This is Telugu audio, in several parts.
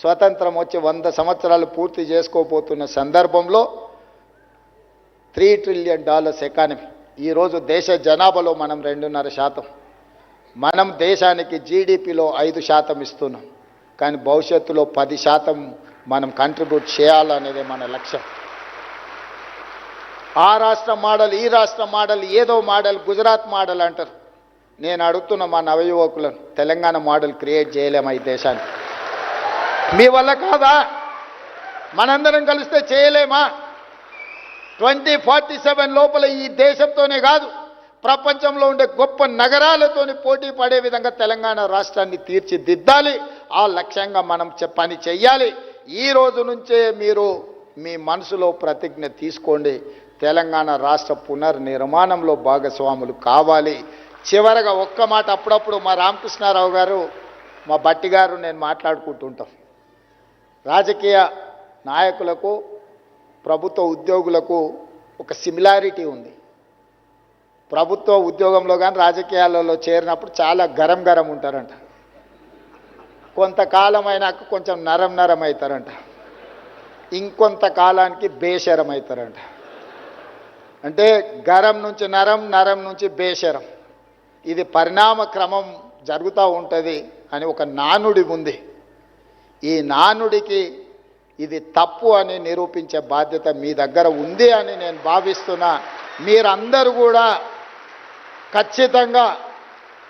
స్వతంత్రం వచ్చి వంద సంవత్సరాలు పూర్తి చేసుకోబోతున్న సందర్భంలో త్రీ ట్రిలియన్ డాలర్స్ ఎకానమీ. ఈరోజు దేశ జనాభాలో మనం రెండున్నర శాతం. మనం దేశానికి జీడిపిలో ఐదు శాతం ఇస్తున్నాం. కానీ భవిష్యత్తులో పది శాతం మనం కంట్రిబ్యూట్ చేయాలనేదే మన లక్ష్యం. ఆ రాష్ట్ర మోడల్ ఈ రాష్ట్ర మోడల్ ఏదో మోడల్ గుజరాత్ మోడల్ అంటారు. నేను అడుగుతున్న మా నవయువకులను తెలంగాణ మోడల్ క్రియేట్ చేయలేమా ఈ దేశాన్ని? మీ వల్ల కాదా? మనందరం కలిస్తే చేయలేమా? ట్వంటీ ఫార్టీ సెవెన్ లోపల ఈ దేశంతోనే కాదు ప్రపంచంలో ఉండే గొప్ప నగరాలతోని పోటీ పడే విధంగా తెలంగాణ రాష్ట్రాన్ని తీర్చిదిద్దాలి. ఆ లక్ష్యంగా మనం చె- పని చెయ్యాలి. ఈ రోజు నుంచే మీరు మీ మనసులో ప్రతిజ్ఞ తీసుకోండి. తెలంగాణ రాష్ట్ర పునర్నిర్మాణంలో భాగస్వాములు కావాలి. చివరగా ఒక్క మాట అప్పుడప్పుడు మా రామకృష్ణారావు గారు మా బట్టి గారు నేను మాట్లాడుకుంటుంటాం రాజకీయ నాయకులకు ప్రభుత్వ ఉద్యోగులకు ఒక సిమిలారిటీ ఉంది. ప్రభుత్వ ఉద్యోగంలో కానీ రాజకీయాలలో చేరినప్పుడు చాలా గరం గరం ఉంటారంట. కొంతకాలం అయినాక కొంచెం నరం నరం అవుతారంట ఇంకొంత కాలానికి బేషరం అవుతారంట అంటే గరం నుంచి నరం నరం నుంచి బేషరం. ఇది పరిణామ క్రమం జరుగుతూ ఉంటుంది అని ఒక నానుడి ఉంది. ఈ నానుడికి ఇది తప్పు అని నిరూపించే బాధ్యత మీ దగ్గర ఉంది అని నేను భావిస్తున్నా. మీరందరూ కూడా ఖచ్చితంగా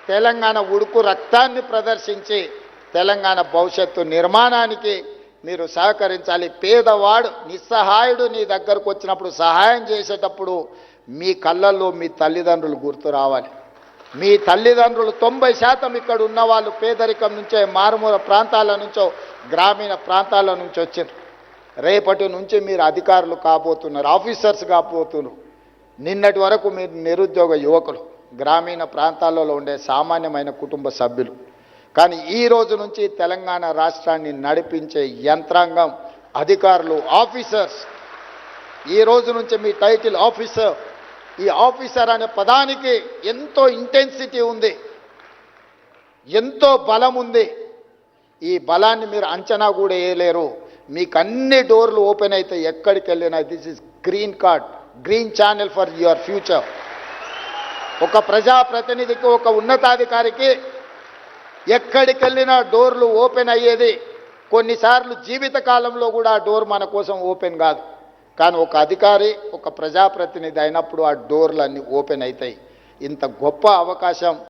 తెలంగాణ ఉడుకు రక్తాన్ని ప్రదర్శించి తెలంగాణ భవిష్యత్తు నిర్మాణానికి మీరు సహకరించాలి. పేదవాడు నిస్సహాయుడు నీ దగ్గరకు వచ్చినప్పుడు సహాయం చేసేటప్పుడు మీ కళ్ళల్లో మీ తల్లిదండ్రులు గుర్తు రావాలి. మీ తల్లిదండ్రులు తొంభై శాతం ఇక్కడ ఉన్న వాళ్ళు పేదరికం నుంచో మారుమూల ప్రాంతాల నుంచో గ్రామీణ ప్రాంతాల నుంచి వచ్చారు రేపటి నుంచి మీరు అధికారులు కాబోతున్నారు ఆఫీసర్స్ కాబోతున్నారు. నిన్నటి వరకు మీరు నిరుద్యోగ యువకులు గ్రామీణ ప్రాంతాలలో ఉండే సామాన్యమైన కుటుంబ సభ్యులు. కానీ ఈ రోజు నుంచి తెలంగాణ రాష్ట్రాన్ని నడిపించే యంత్రాంగం అధికారులు ఆఫీసర్స్. ఈ రోజు నుంచి మీ టైటిల్ ఆఫీసర్. ఈ ఆఫీసర్ అనే పదానికి ఎంతో ఇంటెన్సిటీ ఉంది ఎంతో బలం ఉంది. ఈ బలాన్ని మీరు అంచనా కూడా వేయలేరు. మీకు అన్ని డోర్లు ఓపెన్ అయితే ఎక్కడికి వెళ్ళినా this is green card green channel for your future. ఒక ప్రజాప్రతినిధికి ఒక ఉన్నతాధికారికి ఎక్కడికి వెళ్ళినా డోర్లు ఓపెన్ అయ్యేది. కొన్నిసార్లు జీవిత కాలంలో కూడా ఆ డోర్ మన కోసం ఓపెన్ కాదు. కానీ ఒక అధికారి ఒక ప్రజాప్రతినిధి అయినప్పుడు ఆ డోర్లు అన్నీ ఓపెన్ అవుతాయి ఇంత గొప్ప అవకాశం.